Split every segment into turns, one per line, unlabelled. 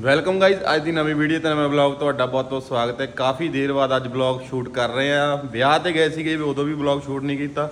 Welcome guys ਅੱਜ ਦੀ ਨਵੀਂ video ਤੇ ਨਵੇਂ ਵਲੌਗ ਤੁਹਾਡਾ ਬਹੁਤ ਬਹੁਤ ਸਵਾਗਤ ਹੈ। ਕਾਫੀ ਦੇਰ ਬਾਅਦ ਅੱਜ ਵਲੌਗ ਸ਼ੂਟ ਕਰ ਰਹੇ ਆ ਵਿਆਹ ਤੇ ਗਏ ਸੀਗੇ ਵੀ ਉਦੋਂ ਵੀ ਵਲੌਗ ਸ਼ੂਟ ਨਹੀਂ ਕੀਤਾ।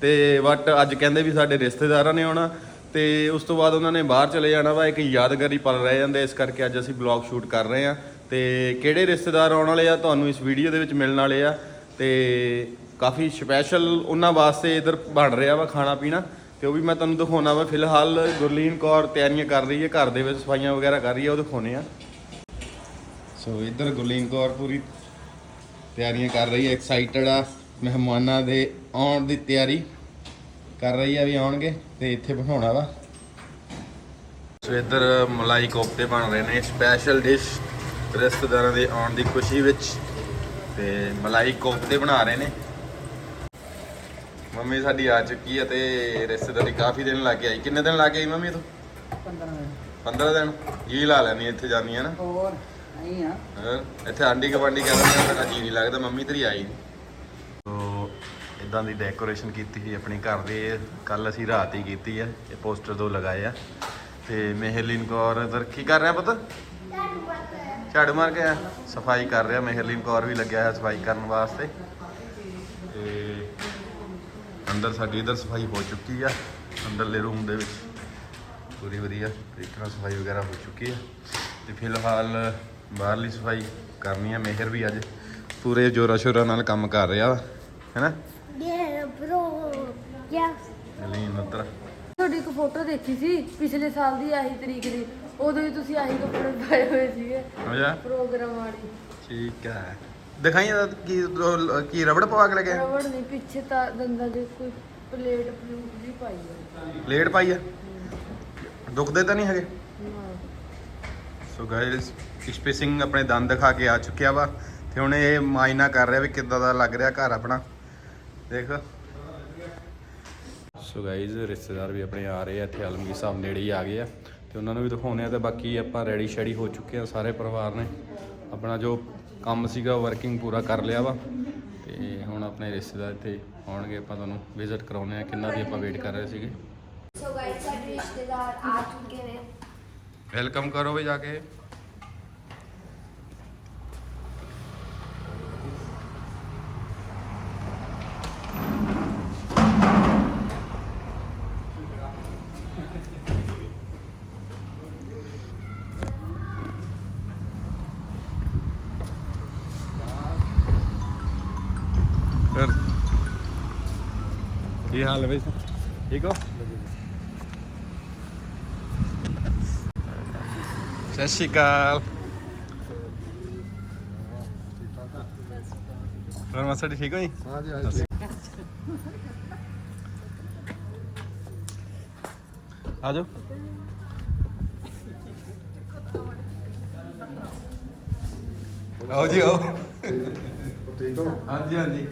ਤੇ ਬਟ ਅੱਜ ਕਹਿੰਦੇ ਵੀ ਸਾਡੇ ਰਿਸ਼ਤੇਦਾਰਾਂ ਨੇ ਆਉਣਾ। ਤੇ ਉਸ ਤੋਂ ਬਾਅਦ ਉਹਨਾਂ ਨੇ ਬਾਹਰ ਚਲੇ ਜਾਣਾ ਵਾ, ਇੱਕ ਯਾਦਗਾਰੀ ਪਲ ਰਹਿ ਜਾਂਦੇ। ਇਸ ਕਰਕੇ ਅੱਜ ਅਸੀਂ ਵਲੌਗ ਸ਼ੂਟ ਕਰ ਰਹੇ ਆ ਤੇ ਕਿਹੜੇ ਰਿਸ਼ਤੇਦਾਰ ਆਉਣ ਵਾਲੇ ਆ, ਤੁਹਾਨੂੰ ਇਸ ਵੀਡੀਓ ਦੇ ਵਿੱਚ ਮਿਲਣ ਵਾਲੇ ਆ। ਤੇ ਕਾਫੀ ਸਪੈਸ਼ਲ ਉਹਨਾਂ ਵਾਸਤੇ ਇਧਰ ਬਣ ਰਿਹਾ ਵਾ ਖਾਣਾ ਪੀਣਾ ਤੇ ਉਹ ਵੀ ਮੈਂ ਤੁਹਾਨੂੰ ਦਿਖਾਉਣਾ ਵਾ, ਫਿਲਹਾਲ ਗੁਰਲੀਨ ਕੌਰ ਤਿਆਰੀਆਂ ਕਰ ਰਹੀ ਹੈ, ਘਰ ਦੇ ਵਿੱਚ ਸਫਾਈਆਂ ਵਗੈਰਾ ਕਰ ਰਹੀ ਹੈ, ਉਹ ਦਿਖਾਉਣੇ ਆ। ਸੋ ਇੱਧਰ ਗੁਰਲੀਨ ਕੌਰ ਪੂਰੀ ਤਿਆਰੀਆਂ ਕਰ ਰਹੀ ਹੈ ਐਕਸਾਈਟਡ ਆ, ਮਹਿਮਾਨਾਂ ਦੇ ਆਉਣ ਦੀ ਤਿਆਰੀ ਕਰ ਰਹੀ ਆ ਵੀ ਆਉਣਗੇ ਤੇ ਇੱਥੇ ਬਿਠਾਉਣਾ ਵਾ। ਸੋ ਇੱਧਰ ਮਲਾਈ ਕੋਫਤੇ ਬਣ ਰਹੇ ਨੇ ਸਪੈਸ਼ਲ ਡਿਸ਼ ਰਿਸ਼ਤੇਦਾਰਾਂ ਦੇ ਆਉਣ ਦੀ ਖੁਸ਼ੀ ਵਿੱਚ ਤੇ ਮਲਾਈ ਕੋਫਤੇ ਬਣਾ ਰਹੇ ਨੇ। ਮੰਮੀ ਸਾਡੀ ਆ ਚੁੱਕੀ ਹੈ ਤੇ ਰਿਸ਼ਤੇਦਾਰੀ ਕਾਫੀ ਦਿਨ ਲੱਗ ਆਈ। ਕਿੰਨੇ ਦਿਨ ਲੱਗ ਆਈ ਮੰਮੀ ਤੂੰ
15 ਮਿੰਟ
15 ਦਿਨ? ਕੀ ਲਾ ਲੈਣੀ ਇੱਥੇ ਜਾਨੀ ਹੈ ਨਾ।
ਹੋਰ ਨਹੀਂ ਆ।
ਹਾਂ, ਇੱਥੇ ਆਂਡੀ ਗਵਾਂਡੀ ਕਹਿੰਦੇ ਨੇ ਮੇਰਾ ਜੀ ਨਹੀਂ ਲੱਗਦਾ ਮੰਮੀ ਤੇਰੀ ਆਈ। ਸੋ ਇਦਾਂ ਦੀ ਡੈਕੋਰੇਸ਼ਨ ਕੀਤੀ ਸੀ ਆਪਣੀ ਘਰ ਦੇ ਕੱਲ ਅਸੀਂ ਰਾਤ ਹੀ ਕੀਤੀ ਹੈ ਇਹ ਪੋਸਟਰ ਦੋ ਲਗਾਏ ਆ। ਤੇ ਮਹਿਰਲੀਨ ਕੌਰ ਇਧਰ ਕੀ ਕਰ ਰਿਹਾ ਪੁੱਤ? ਝਾੜੂ ਮਾਰ ਕੇ ਆ ਸਫ਼ਾਈ ਕਰ ਰਿਹਾ ਮਹਿਰਲੀਨ ਕੌਰ ਵੀ ਲੱਗਿਆ ਹੈ ਸਫ਼ਾਈ ਕਰਨ ਵਾਸਤੇ। ਤੇ ਅੰਦਰ ਸਾਡੀ ਇਧਰ ਸਫ਼ਾਈ ਹੋ ਚੁੱਕੀ ਆ ਅੰਦਰਲੇ ਰੂਮ ਦੇ ਵਿੱਚ। ਪੂਰੀ ਵਧੀਆ ਤਰੀਕੇ ਨਾਲ ਸਫ਼ਾਈ ਵਗੈਰਾ ਹੋ ਚੁੱਕੀ ਹੈ ਤੇ ਫਿਲਹਾਲ ਬਾਹਰਲੀ ਸਫ਼ਾਈ ਕਰਨੀ ਹੈ ਮਿਹਰ ਵੀ ਅੱਜ ਪੂਰੇ ਜੋਰਾ ਸ਼ੋਰਾ ਨਾਲ ਕੰਮ ਕਰ ਰਿਹਾ ਹੈਨਾ?
Yeah, bro. Yes.
ਲੀਨ ਉੱਤਰ
ਤੁਹਾਡੀ ਇੱਕ ਫੋਟੋ ਦੇਖੀ ਸੀ ਪਿਛਲੇ ਸਾਲ ਦੀ ਆਹੀ ਤਰੀਕ ਦੀ। ਉਦੋਂ ਵੀ ਤੁਸੀਂ ਆਹੀ ਕੱਪੜੇ ਪਾਏ ਹੋਏ ਸੀਗੇ।
ਹੋ ਜਾ
ਪ੍ਰੋਗਰਾਮ ਵਾਲੀ।
ਠੀਕ ਹੈ ਦਿਖਾਈ ਇਹਦਾ ਕੀ ਉਹ ਕੀ ਰਬੜ ਪਵਾ ਕੇ ਲਗੇ
ਰਵੜ ਨਹੀਂ ਪਿੱਛੇ ਤਾਂ ਦੰਦਾਂ ਦੇ ਕੋਈ ਪਲੇਟ ਪਲੂਟ ਜੀ ਪਾਈ ਹੈ
ਪਲੇਟ ਪਾਈ ਆ? ਦੁਖਦੇ ਤਾਂ ਨਹੀਂ ਹੈਗੇ। ਸੋ ਗਾਇਸ ਇਸ਼ਪੇ ਸਿੰਘ ਆਪਣੇ ਦੰਦ ਦਿਖਾ ਕੇ ਆ ਚੁੱਕਿਆ ਵਾ ਤੇ ਹੁਣ ਇਹ ਮਾਇਨਾ ਕਰ ਰਿਹਾ ਵੀ ਕਿੱਦਾਂ ਦਾ ਲੱਗ ਰਿਹਾ ਘਰ ਆਪਣਾ। ਦੇਖ। ਸੋ ਗਾਇਸ ਰਿਸ਼ਤੇਦਾਰ ਵੀ ਆਪਣੇ ਆ ਰਹੇ ਆ ਇੱਥੇ ਆਲਮਗੀਰ ਸਾਹਿਬ ਨੇੜੇ ਹੀ ਆ ਗਏ ਆ ਤੇ ਉਹਨਾਂ ਨੂੰ ਵੀ ਦਿਖਾਉਣੇ ਆ ਤੇ ਬਾਕੀ ਆਪਾਂ ਰੈਡੀ ਸ਼ੈਡੀ ਹੋ ਚੁੱਕੇ ਆ ਸਾਰੇ ਪਰਿਵਾਰ ਨੇ। ਆਪਣਾ ਜੋ ਕੰਮ ਸੀਗਾ ਵਰਕਿੰਗ ਪੂਰਾ ਕਰ ਲਿਆ ਵਾ। ਤੇ ਹੁਣ ਆਪਣੇ ਰਿਸ਼ਤੇਦਾਰ ਇੱਥੇ ਆਉਣਗੇ ਆਪਾਂ ਤੁਹਾਨੂੰ ਵਿਜ਼ਿਟ ਕਰਾਉਣੇ ਆ ਕਿੰਨਾ ਦੀ ਆਪਾਂ ਵੇਟ ਕਰ ਰਹੇ ਸੀਗੇ।
So guys, ਸਾਡੇ ਰਿਸ਼ਤੇਦਾਰ ਆ ਚੁੱਕੇ ਨੇ।
ਵੈਲਕਮ ਕਰੋ ਵੀ ਜਾ ਕੇ। ਕੀ ਹਾਲ ਹੈ ਬਈ ਠੀਕ ਹੋ ਸਤਿ ਸ਼੍ਰੀ ਅਕਾਲ ਹੋਰ ਮਾਸਾ ਜੀ ਠੀਕ ਹੋ ਜੀ
ਹਾਂਜੀ ਹਾਂਜੀ
ਆ ਜਾਓ ਆਓ ਜੀ ਆਓ
ਠੀਕ ਹੋ
ਹਾਂਜੀ ਹਾਂਜੀ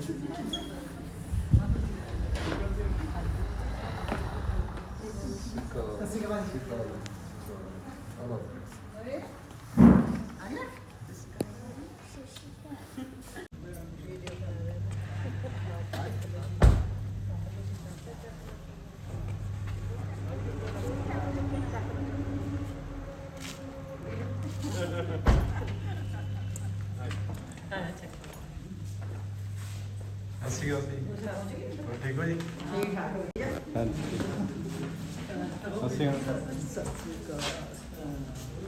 ਅਸੀਂ ਹੋ ਸੀ ਹੋਰ ਠੀਕ ਹੋ ਜੀ ਠੀਕ ਠਾਕ ਹਾਂਜੀ ਅਸੀਂ ਹੋ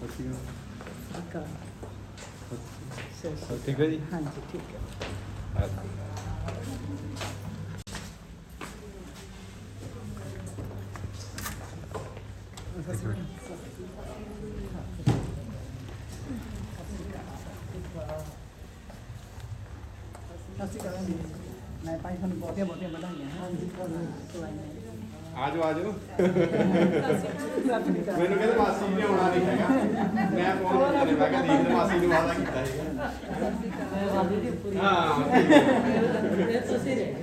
ਅਸੀਂ ਹੋ ਹੋਰ ਠੀਕ ਹੋ ਜੀ
ਹਾਂਜੀ ਠੀਕ ਹੈ ਅਸੀਂ ਕਰਾਂਗੇ ਮੈਂ ਭਾਈ ਤੁਹਾਨੂੰ ਬਹੁਤੀਆਂ ਬਹੁਤੀਆਂ ਵਧਾਈਆਂ ਹਾਂਜੀ
ਆ ਜਾਓ ਆ ਜਾਓ ਮੈਨੂੰ ਕਹਿੰਦੇ ਮਾਸੀ ਨੇ ਆਉਣਾ ਨਹੀਂ ਹੈਗਾ। ਮੈਂ ਫੋਨ ਕਰੇ ਮੈਂ ਕਿਹਾ ਦੀਪ ਨੇ ਮਾਸੀ ਨੂੰ ਵਾਦਾ ਕੀਤਾ ਹੈਗਾ ਹਾਂ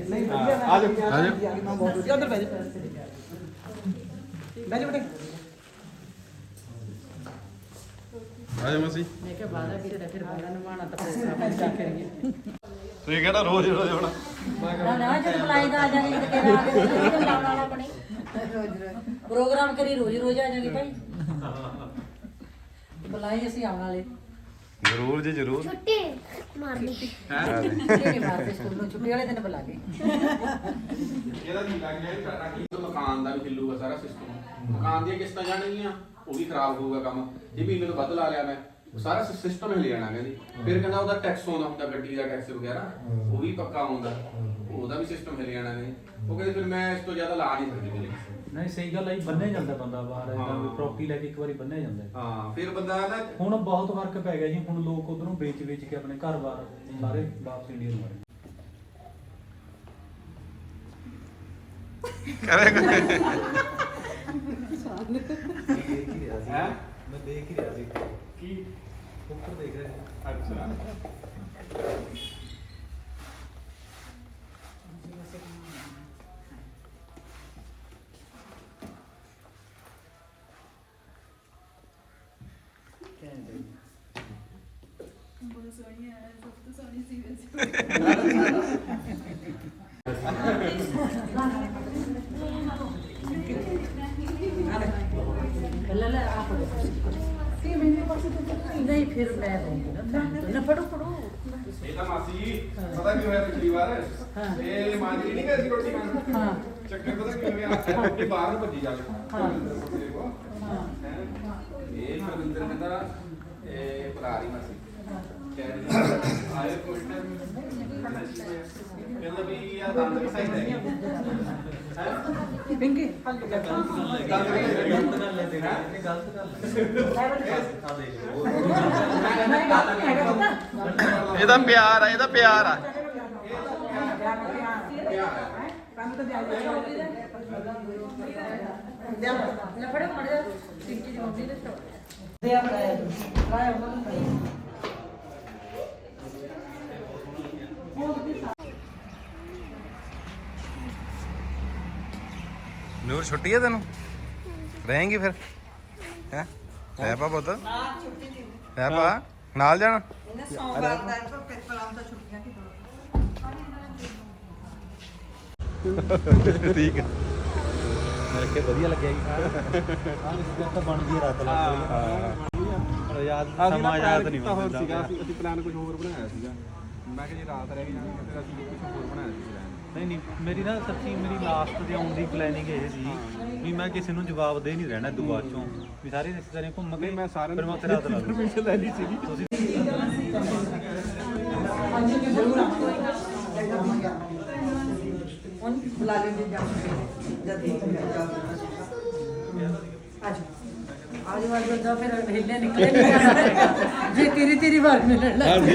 ਨਹੀਂ
ਹਾਂ,
ਵਧੀਆ
ਆ ਜਾਓ, ਆ ਜਾਓ।
ਮੈਂ ਬਹੁਤ ਵਧੀਆ ਉਧਰ ਬੈਠ ਜਾ ਬੈਠ ਜਾ ਬੇਟੇ
ਆ ਜਾਓ ਮਾਸੀ
ਮੈਂ ਕਿਹਾ ਵਾਦਾ ਕੀਤਾ ਤਾਂ ਫਿਰ ਵਾਦਾ ਨਿਭਾਉਣਾ ਤਾਂ ਫਿਰ ਕੀ ਕਰੀਏ?
ਤੁਸੀਂ ਕਿਹੜਾ ਰੋਜ਼ ਰੋਜ਼ ਆਉਣਾ?
ਨਾ ਨਾ ਜਦ ਆ ਜਾਗੇ ਆ ਆਪਣੇ। ਪ੍ਰੋਗਰਾਮ ਕਰੀ ਰੋਜ਼ ਰੋਜ਼ ਆ ਜਾਗੇ ਭਾਈ। ਬੁਲਾਈ ਅਸੀਂ ਆਉਣ ਵਾਲੇ।
ਜ਼ਰੂਰ ਜੀ ਜ਼ਰੂਰ।
ਛੁੱਟੀ ਮਾਰਨੀ।
ਛੁੱਟੀ ਨਹੀਂ ਮਾਰਦੇ ਸਕੂਲ ਨੂੰ ਛੁੱਟੀ ਵਾਲੇ ਦਿਨ ਬੁਲਾ ਕੇ
ਇਹਦਾ ਨਹੀਂ ਲੱਗ ਗਿਆ ਸਾਡਾ ਕੀ ਮਕਾਨ ਦਾ ਵੀ ਹਿੱਲੂਗਾ ਸਾਰਾ ਸਿਸਟਮ ਮਕਾਨ ਦੀਆਂ ਕਿਸ਼ਤਾਂ ਜਾਣਗੀਆਂ ਉਹ ਵੀ ਖਰਾਬ ਹੋਊਗਾ ਕੰਮ। ਜੇ ਮਹੀਨੇ ਤੋਂ ਵੱਧ ਲਾ ਲਿਆ ਮੈਂ ਉਹ ਸਾਰਾ ਸਿਸਟਮ ਹਿੱਲ ਜਾਣਾ ਕਹਿੰਦੀ ਫਿਰ ਕਹਿੰਦਾ ਉਹਦਾ ਟੈਕਸ ਆਉਂਦਾ ਹੁੰਦਾ ਗੱਡੀ ਦਾ ਟੈਕਸ ਵਗੈਰਾ ਉਹ ਵੀ ਪੱਕਾ ਆਉਂਦਾ। ਉਹਦਾ ਵੀ ਸਿਸਟਮ ਹਿੱਲ ਜਾਣਾ ਕਹਿੰਦੀ ਉਹ ਕਹਿੰਦੇ ਫਿਰ ਮੈਂ ਇਸ ਤੋਂ ਜ਼ਿਆਦਾ ਲਾ ਨਹੀਂ ਸਕਦੀ ਕਹਿੰਦੀ
ਨਹੀਂ ਸਹੀ ਗੱਲ ਹੈ ਜੀ, ਬੰਨਿਆ ਜਾਂਦਾ ਬੰਦਾ ਬਾਹਰ। ਵੀ ਪ੍ਰਾਪਰਟੀ ਲੈ ਕੇ ਇੱਕ ਵਾਰੀ ਬੰਨਿਆ ਜਾਂਦਾ। ਹੈ।
ਫਿਰ ਬੰਦਾ ਨਾ
ਹੁਣ ਬਹੁਤ ਫ਼ਰਕ ਪੈ ਗਿਆ ਜੀ ਹੁਣ ਲੋਕ ਉਧਰੋਂ ਵੇਚ ਵੇਚ ਕੇ ਆਪਣੇ ਘਰ-ਬਾਰ ਸਾਰੇ ਵਾਪਸ ਇੰਡੀਆ ਨੂੰ ਆਏ
ਹੈ।
ਮੈਂ ਦੇਖ ਹੀ ਰਿਹਾ ਸੀ।
ਕੀ
ਉੱਪਰ ਦੇਖ ਰਿਹਾ
ਅੱਛਾ।
ਲੈ ਲੈ ਆ ਨਹੀਂ ਫਿਰ ਮੈਂ ਦਊਂਗੀ ਨਾ ਫੜੋ ਫੜੋ।
ਇਹ ਤਾਂ ਮਾਸੀ ਜੀ ਪਤਾ ਕੀ ਹੋਇਆ ਪਿਛਲੀ ਵਾਰ? ਇਹ ਮਾਂਜੀ ਨਹੀਂ ਗਈ ਸੀ ਰੋਟੀ ਖਾਣ?
ਹਾਂ।
ਚੱਕਰ ਪਤਾ ਕੀ ਹੋਇਆ? ਰੋਟੀ ਬਾਹਰ ਨੂੰ ਭੱਜੀ ਜਾਵੇ
ਹਾਂ।
ਹਾਂ? ਇਹ ਪ੍ਰਵਿੰਦਰ ਕਹਿੰਦਾ ਇਹ ਭਰਾ ਦੀ ਮਾਸੀ। ਕਹਿ ਰਹੀ ਆਏ ਕੋਈ ਕਹਿੰਦਾ ਵੀ ਆ ਦੰਦ ਵੀ ਸਹੀ ਨਹੀਂ। ਹੈ
ਪਿੰਕੀ
ਇਹਦਾ ਪਿਆਰ ਆ ਇਹਦਾ ਪਿਆਰ ਆ।
ਲੈ ਫੜੋ ਫੜ ਜਾ ਟਿੱਕੀ ਦੀ ਮੰਮੀ ਦੇ ਸ਼ੌਕ
ਦੇ ਆ ਬੜਾਇਆ ਬੜਾਇਆ ਉਹਨਾਂ ਨੂੰ
ਨੂਰ ਛੁੱਟੀ ਹੈ ਤੈਨੂੰ? ਰਹੇਂਗੀ ਫਿਰ? ਹੈ? ਹੈ ਪਾ ਪੁੱਤ? ਹੈ ਪਾ? ਨਾਲ ਜਾਣਾ? ਠੀਕ ਹੈ
ਮੇਰੇ ਕੇ ਵਧੀਆ ਲੱਗਿਆ ਜੀ। ਹਾਂ ਇਸ ਤਾਂ ਬਣ ਗਈ ਰਾਤ ਲੱਗ ਗਈ। ਹਾਂ। ਯਾਦ ਸਮਾਂ ਯਾਦ ਨਹੀਂ ਹੁੰਦਾ।
ਸੀਗਾ ਅਸੀਂ ਪਲਾਨ ਕੁਝ ਹੋਰ ਬਣਾਇਆ ਸੀਗਾ। ਮੈਂ ਕਿਹਾ ਜੇ ਰਾਤ ਰਹਿ ਗਈ ਜਾਣੀ ਫਿਰ ਅਸੀਂ ਕੁਝ ਹੋਰ ਬਣਾਇਆ ਸੀ plan।
ਨਹੀਂ ਨਹੀਂ ਮੇਰੀ ਨਾ ਸੱਚੀ ਮੇਰੀ ਲਾਸਟ ਦੇ ਆਉਣ ਦੀ ਪਲੈਨਿੰਗ ਇਹ ਸੀ ਵੀ ਮੈਂ ਕਿਸੇ ਨੂੰ ਜਵਾਬ ਦੇ ਨਹੀਂ ਰਹਿਣਾ ਦੁਆ ਚੋਂ ਵੀ ਸਾਰੇ ਰਿਸ਼ਤੇਦਾਰਾਂ ਘੁੰਮ ਕੇ
ਮੈਂ ਸਾਰਿਆਂ
ਫਿਰ ਮੈਂ ਉੱਥੇ ਰਾਤ ਲਾ ਦੂੰ
ਪਰਮਿਸ਼ਨ ਲੈ ਲਈ ਸੀਗੀ।
ਤੁਸੀਂ
ਉਹਨੂੰ ਬੁਲਾ ਲੈਂਦੇ ਜਾ ਜਦ ਅੱਜ ਆਜ ਵਾਰ ਦਾ ਫਿਰ ਹਿੱਲੇ ਨਿਕਲੇ ਜੇ ਤੇਰੀ ਤੇਰੀ ਵਾਰ ਮਿਲਣ ਲੱਗ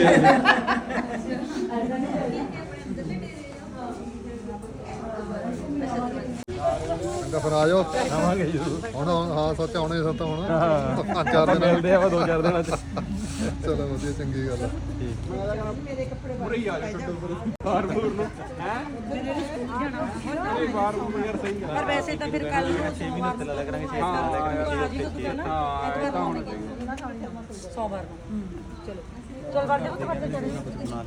ਚੰਗਾ ਫਿਰ ਆ ਜਾਓ। ਆਵਾਂਗੇ ਜਰੂਰ ਹੁਣ ਹਾਂ ਸੱਚ ਆਉਣੇ ਸੱਤ ਹੁਣ। ਪੰਜ ਚਾਰ ਦਿਨ
ਮਿਲਦੇ ਆ ਦੋ ਚਾਰ ਦਿਨਾਂ ਚ
ਚਲੋ ਵਧੀਆ ਚੰਗੀ ਗੱਲ ਆ।
ਪਰ ਵੈਸੇ ਤਾਂ ਫਿਰ ਕੱਲ ਨੂੰ
6 ਮਹੀਨੇ ਤੇ ਲਾ ਕਰਾਂਗੇ 6 ਸਾਲ ਲਾ ਕਰਾਂਗੇ
ਹਾਂ ਇਹ ਤਾਂ ਹੋਣਾ ਚਾਹੀਦਾ ਸੋਮਵਾਰ ਨੂੰ। ਚਲੋ। ਚਲ ਵੜਦੇ ਪੁੱਤ ਵੜਦੇ ਚੜ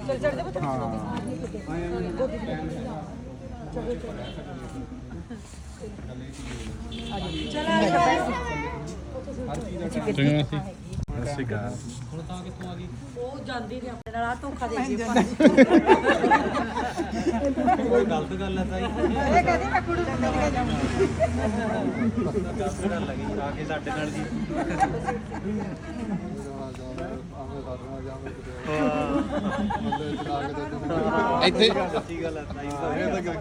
ਚਲ ਚੜਦੇ ਪੁੱਤ ਚਲ। ਜਾ
ਤਾਂ ਕਿੱਥੋਂ ਆ ਗਈ
ਉਹ ਜਾਂਦੀ ਨਹੀਂ ਆਪਣੇ ਨਾਲ ਆ ਧੋਖਾ ਦੇ ਕੇ
ਕੋਈ ਗਲਤ ਗੱਲ ਹੈ। ਤਾਂ ਇਹ
ਕਹਿੰਦੀ ਮੈਂ ਕੁੜੀ ਨੂੰ ਲੈ ਕੇ ਜਾਊਂਗੀ
ਗਲਤ ਗੱਲ ਹੈਗੀ ਆ ਕੇ ਸਾਡੇ ਨਾਲ ਜੀ
ਇੱਥੇ
ਸੱਚੀ ਗੱਲ ਹੈ ਤਾਂ ਇਹ ਤਾਂ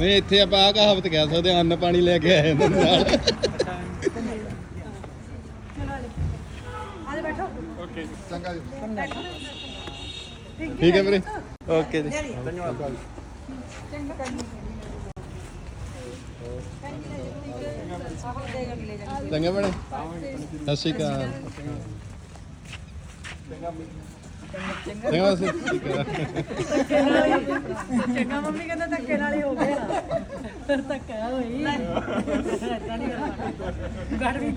ਨਹੀਂ ਇੱਥੇ ਆਪਾਂ ਆ ਕਹਾਵਤ ਕਹਿ ਸਕਦੇ ਹਾਂ, ਅੰਨ ਪਾਣੀ ਲੈ ਕੇ ਆਏ ਇਹਨਾਂ ਦੇ ਨਾਲ।
ਆ ਜਾ। ਬੈਠੋ
ਚੰਗਾ ਜੀ।
ਠੀਕ ਹੈ ਵੀਰੇ। ਓਕੇ ਜੀ। ਚੰਗਾ। ਭੈਣੇ। ਸਤਿ ਸ਼੍ਰੀ ਅਕਾਲ। ਚੰਗਾ ਅਕਾਲ
ਚੰਗਾ ਮੰਮੀ ਕਹਿੰਦਾ ਧੱਕੇ ਨਾਲ ਹੀ ਹੋ ਗਿਆ ਧੱਕਾ ਹੋਈ। ਏਦਾਂ ਨਹੀਂ ਕਰਨਾ ਗੜ ਵੀ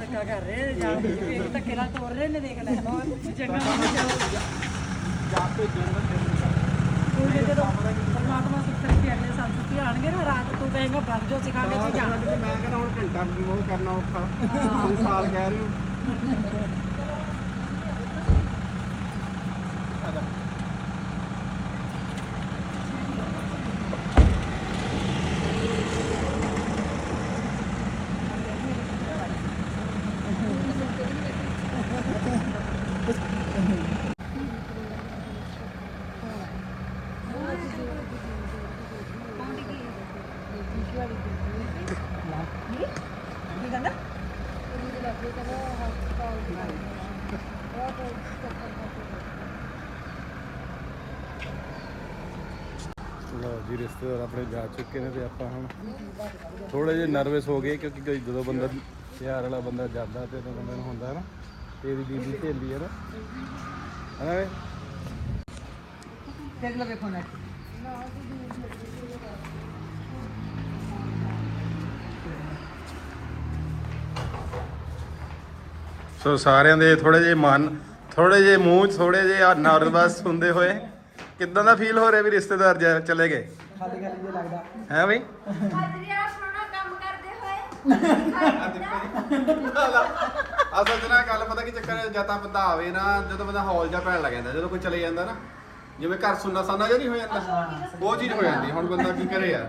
ਧੱਕਾ ਕਰ ਰਹੇ ਕੇ ਧੱਕੇ ਨਾਲ ਤੋੜ ਰਹੇ ਨੇ ਦੇਖ ਲੈ। ਚੰਗਾ ਮੰਮੀ ਚਲੋ ਤੂੰ ਜੇ ਜਦੋਂ ਪਰਮਾਤਮਾ ਸੁੱਖ ਰੱਖੀ ਅਗਲੇ ਸਾਲ ਸੁੱਖੀ ਆਣਗੇ ਨਾ ਰਾਤ ਤੂੰ ਕਹੇਗਾ ਬੰਦ ਜੋ ਸਿਖਾ ਕੇ ਤੂੰ ਜਾਣ।
ਮੈਂ ਕਹਿੰਦਾ ਹੁਣ ਘੰਟਾ ਉਹ ਕਰਨਾ ਔਖਾ। ਸਾਲ ਕਹਿ ਰਹੇ ਹੋ
ਕੀ ਕਹਿੰਦਾ
ਲਓ ਜੀ, ਰਿਸ਼ਤੇਦਾਰ ਆਪਣੇ ਜਾ ਚੁੱਕੇ ਨੇ ਤੇ ਆਪਾਂ ਹੁਣ ਥੋੜੇ ਜਿਹਾ ਨਰਵਸ ਹੋ ਗਏ ਕਿਉਂਕਿ ਕਈ ਜਦੋਂ ਬੰਦਾ ਪਿਆਰ ਵਾਲਾ ਬੰਦਾ ਜਾਂਦਾ ਤੇ ਉਦੋਂ ਨੂੰ ਹੁੰਦਾ ਹੈ ਨਾ ਤੇਰੀ ਬੀਬੀ ਢੇਲੀ ਹੈ ਨਾ। ਹੈ? ਨਾ
ਦੇਖ ਲਓ ਵੇਖੋ ਨਾ।
ਸੋ ਸਾਰਿਆਂ ਦੇ ਥੋੜੇ ਜਿਹੇ ਮਨ ਥੋੜੇ ਜਿਹੇ ਮੂੰਹ ਥੋੜੇ ਜਿਹੇ ਨਰਵਸ ਹੁੰਦੇ ਹੋਏ। ਕਿੱਦਾਂ ਦਾ ਫੀਲ ਹੋ ਰਿਹਾ ਵੀ ਰਿਸ਼ਤੇਦਾਰ ਜਾ- ਚਲੇ ਗਏ?
ਖਾਲੀ ਖਾਲੀ ਜਿਹਾ ਲੱਗਦਾ।
ਹੈ ਬਈ?
ਹਾਜ਼ਰੀਆ ਸੋਨਾ ਕੰਮ ਕਰਦੇ ਹੋਏ।
ਅਸਲ 'ਚ ਨਾ ਗੱਲ ਪਤਾ ਕੀ ਚੱਕਰ ਹੈ ਜਦ ਤਾਂ ਬੰਦਾ ਆਵੇ ਨਾ ਜਦੋਂ ਬੰਦਾ ਹੌਲ ਜਾ ਪੈਣ ਲੱਗ ਜਾਂਦਾ ਜਦੋਂ ਕੋਈ ਚਲੇ ਜਾਂਦਾ ਨਾ ਜਿਵੇਂ ਘਰ ਸੁੰਨਾ ਸਾਨਾ ਜਿਹਾ ਨਹੀਂ ਹੋ ਜਾਂਦਾ। ਉਹ ਚੀਜ਼ ਹੋ ਜਾਂਦੀ ਹੁਣ ਬੰਦਾ ਕੀ ਕਰੇ ਯਾਰ?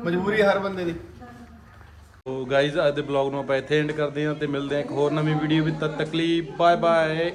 ਮਜਬੂਰੀ ਹਰ ਬੰਦੇ ਦੀ।
ਸੋ ਗਾਇਜ਼ ਅੱਜ ਦੇ ਬਲੌਗ ਨੂੰ ਆਪਾਂ ਇੱਥੇ ਐਂਡ ਕਰਦੇ ਹਾਂ ਤੇ ਮਿਲਦੇ ਹਾਂ ਇੱਕ ਹੋਰ ਨਵੀਂ ਵੀਡੀਓ ਵਿੱਚ। ਤਦ ਤੱਕ ਲਈ ਬਾਏ ਬਾਏ